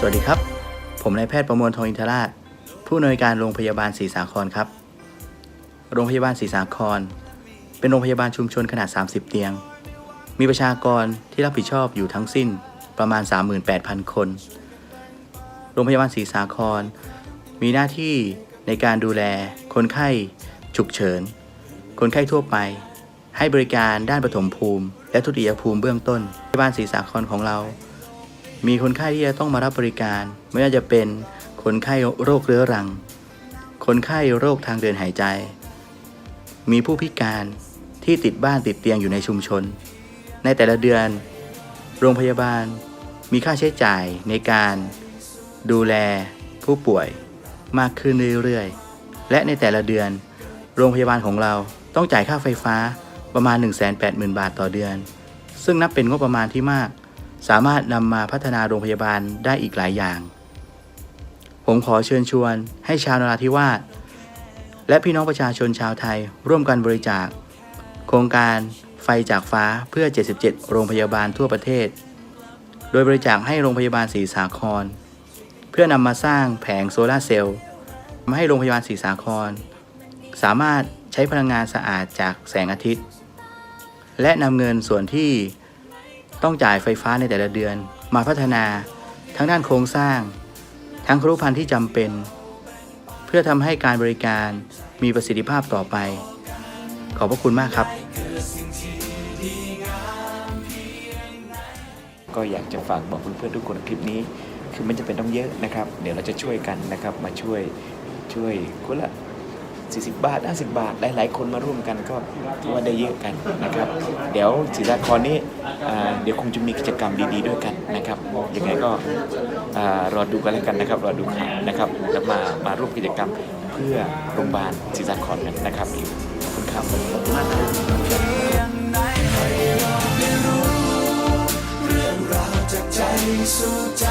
สวัสดีครับ ผมนายแพทย์ประมวลทองอินทราช ผู้อำนวยการโรงพยาบาลศรีสาครครับ โรงพยาบาลศรีสาคร เป็นโรงพยาบาลชุมชนขนาด 30 เตียง มีประชากรที่รับผิดชอบอยู่ทั้งสิ้นประมาณ 38,000 คน โรงพยาบาลศรีสาคร มีหน้าที่ในการดูแลคนไข้ฉุกเฉิน คนไข้ทั่วไป ให้บริการด้านปฐมภูมิ และทุติยภูมิเบื้องต้น โรงพยาบาลศรีสาครของเรา มีคนไข้ที่จะต้องมารับบริการ ไม่ว่าจะเป็นคนไข้โรคเรื้อรัง คนไข้โรคทางเดินหายใจ มีผู้พิการที่ติดบ้านติดเตียงอยู่ในชุมชน ในแต่ละเดือน โรงพยาบาล มีค่าใช้จ่ายในการดูแลผู้ป่วยมากขึ้นเรื่อยๆ และในแต่ละเดือน โรงพยาบาลของเราต้องจ่ายค่าไฟฟ้าประมาณ 180,000 บาทต่อเดือน ซึ่งนับเป็นงบประมาณที่มาก สามารถนำมาพัฒนาโรงพยาบาลได้อีกหลายอย่าง ผมขอเชิญชวนให้ชาวนราธิวาสและพี่น้องประชาชนชาวไทยร่วมกันบริจาค โครงการไฟจากฟ้าเพื่อ 77 โรงพยาบาลทั่วประเทศ โดยบริจาคให้โรงพยาบาลศรีสาคร เพื่อนำมาสร้างแผงโซลาร์เซลล์ทำให้โรงพยาบาลศรีสาคร สามารถใช้พลังงานสะอาดจากแสงอาทิตย์ และนำเงินส่วนที่ ต้องจ่ายไฟฟ้าในแต่ละเดือน มาพัฒนาทั้งด้านโครงสร้าง ทั้งครุพันธ์ที่จำเป็น เพื่อทำให้การบริการมีประสิทธิภาพต่อไป ขอบพระคุณมากครับ ก็อยากจะฝากบอกเพื่อนๆทุกคนคลิปนี้ คือมันจะเป็นต้องเยอะนะครับ เดี๋ยวเราจะช่วยกันนะครับมาช่วยช่วยคนละ 40 บาท 50 บาท หลาย ๆ คนมาร่วมกันก็ถือว่าได้เยอะกันนะครับ เดี๋ยวศิลาครนี้อ่เดี๋ยวคงจะมีกิจกรรมดี ๆ ด้วยกันนะครับยังไงก็รอดูกันแล้วกันนะครับรอดูข่าวนะครับแล้วมามาร่วมกิจกรรมเพื่อโรงพยาบาลศิลาครกันนะครับขอบคุณครับสู่ใจ